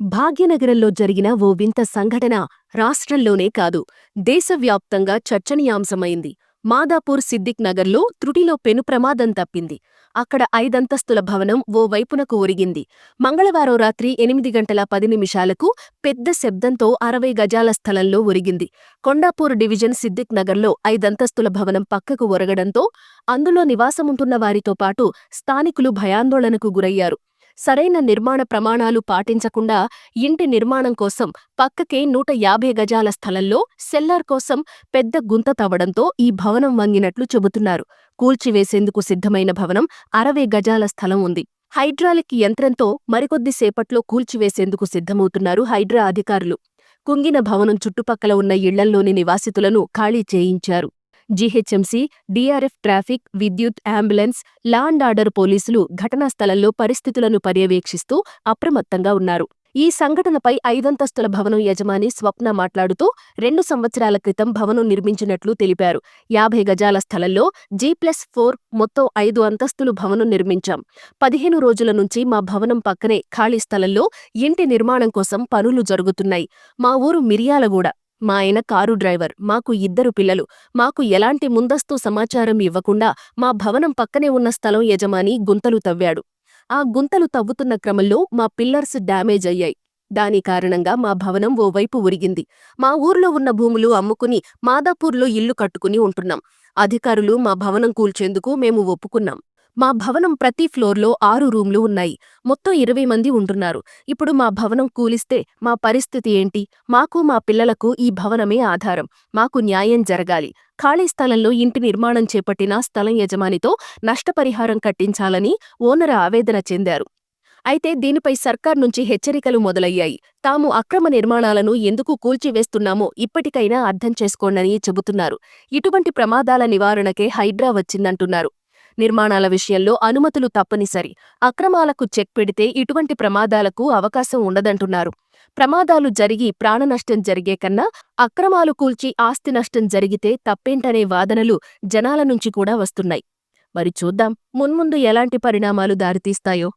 భాగ్యనగరంలో జరిగిన ఓ వింత సంఘటన రాష్ట్రంలోనే కాదు దేశవ్యాప్తంగా చర్చనీయాంశమైంది. మాదాపూర్ సిద్దిక్ నగర్లో త్రుటిలో పెను ప్రమాదం తప్పింది. అక్కడ ఐదంతస్తుల భవనం ఓ వైపునకు ఒరిగింది. మంగళవారం రాత్రి ఎనిమిది గంటల పది నిమిషాలకు పెద్ద శబ్దంతో అరవై గజాల స్థలంలో ఒరిగింది. కొండాపూర్ డివిజన్ సిద్దిక్ నగర్లో ఐదంతస్తుల భవనం పక్కకు ఒరగడంతో అందులో నివాసముంటున్న వారితో పాటు స్థానికులు భయాందోళనకు గురయ్యారు. సరైన నిర్మాణ ప్రమాణాలు పాటించకుండా ఇంటి నిర్మాణం కోసం పక్కకే నూట యాభై గజాల స్థలంలో సెల్లార్ కోసం పెద్ద గుంత తవ్వడంతో ఈ భవనం వంగినట్లు చెబుతున్నారు. కూల్చివేసేందుకు సిద్ధమైన భవనం అరవై గజాల స్థలం ఉంది. హైడ్రాలిక్ యంత్రంతో మరికొద్దిసేపట్లో కూల్చివేసేందుకు సిద్ధమవుతున్నారు హైడ్రా అధికారులు. కుంగిన భవనం చుట్టుపక్కల ఉన్న ఇళ్ళల్లోని నివాసితులను ఖాళీ చేయించారు. జీహెచ్ఎంసీ డీఆర్ఎఫ్ ట్రాఫిక్ విద్యుత్ అంబులెన్స్ లాండ్ ఆర్డర్ పోలీసులు ఘటనా స్థలంలో పరిస్థితులను పర్యవేక్షిస్తూ అప్రమత్తంగా ఉన్నారు. ఈ సంఘటనపై ఐదంతస్తుల భవనం యజమాని స్వప్న మాట్లాడుతూ రెండు సంవత్సరాల క్రితం భవనం నిర్మించినట్లు తెలిపారు. యాభై గజాల స్థలంలో జీ ప్లస్ ఫోర్ మొత్తం ఐదు అంతస్తులు భవనం నిర్మించాం. పదిహేను రోజుల నుంచి మా భవనం పక్కనే ఖాళీ స్థలంలో ఇంటి నిర్మాణం కోసం పనులు జరుగుతున్నాయి. మా ఊరు మిరియాలగూడ. మా ఆయన కారు డ్రైవర్ మాకు ఇద్దరు పిల్లలు. మాకు ఎలాంటి ముందస్తు సమాచారం ఇవ్వకుండా మా భవనం పక్కనే ఉన్న స్థలం యజమాని గుంతలు తవ్వాడు. ఆ గుంతలు తవ్వుతున్న క్రమంలో మా పిల్లర్స్ డ్యామేజ్ అయ్యాయి. దాని కారణంగా మా భవనం ఓవైపు ఉరిగింది. మా ఊర్లో ఉన్న భూములు అమ్ముకుని మాదాపూర్లో ఇల్లు కట్టుకుని ఉంటున్నాం. అధికారులు మా భవనం కూల్చేందుకు మేము ఒప్పుకున్నాం. మా భవనం ప్రతి ఫ్లోర్లో ఆరు రూమ్లు ఉన్నాయి. మొత్తం ఇరవై మంది ఉంటున్నారు. ఇప్పుడు మా భవనం కూలిస్తే మా పరిస్థితి ఏంటి? మాకు మా పిల్లలకు ఈ భవనమే ఆధారం. మాకు న్యాయం జరగాలి. ఖాళీ స్థలంలో ఇంటి నిర్మాణం చేపట్టిన స్థలం యజమానితో నష్టపరిహారం కట్టించాలని ఓనర్ ఆవేదన చెందారు. అయితే దీనిపై సర్కార్ నుంచి హెచ్చరికలు మొదలయ్యాయి. తాము అక్రమ నిర్మాణాలను ఎందుకు కూల్చివేస్తున్నామో ఇప్పటికైనా అర్థం చేసుకోండని చెబుతున్నారు. ఇటువంటి ప్రమాదాల నివారణకే హైడ్రా వచ్చిందంటున్నారు. నిర్మాణాల విషయంలో అనుమతులు తప్పనిసరి. అక్రమాలకు చెక్ పెడితే ఇటువంటి ప్రమాదాలకు అవకాశం ఉండదంటున్నారు. ప్రమాదాలు జరిగి ప్రాణనష్టం జరిగే కన్నా అక్రమాలు కూల్చి ఆస్తి నష్టం జరిగితే తప్పేంటనే వాదనలు జనాల నుంచి కూడా వస్తున్నాయి. మరి చూద్దాం మున్ముందు ఎలాంటి పరిణామాలు దారితీస్తాయో?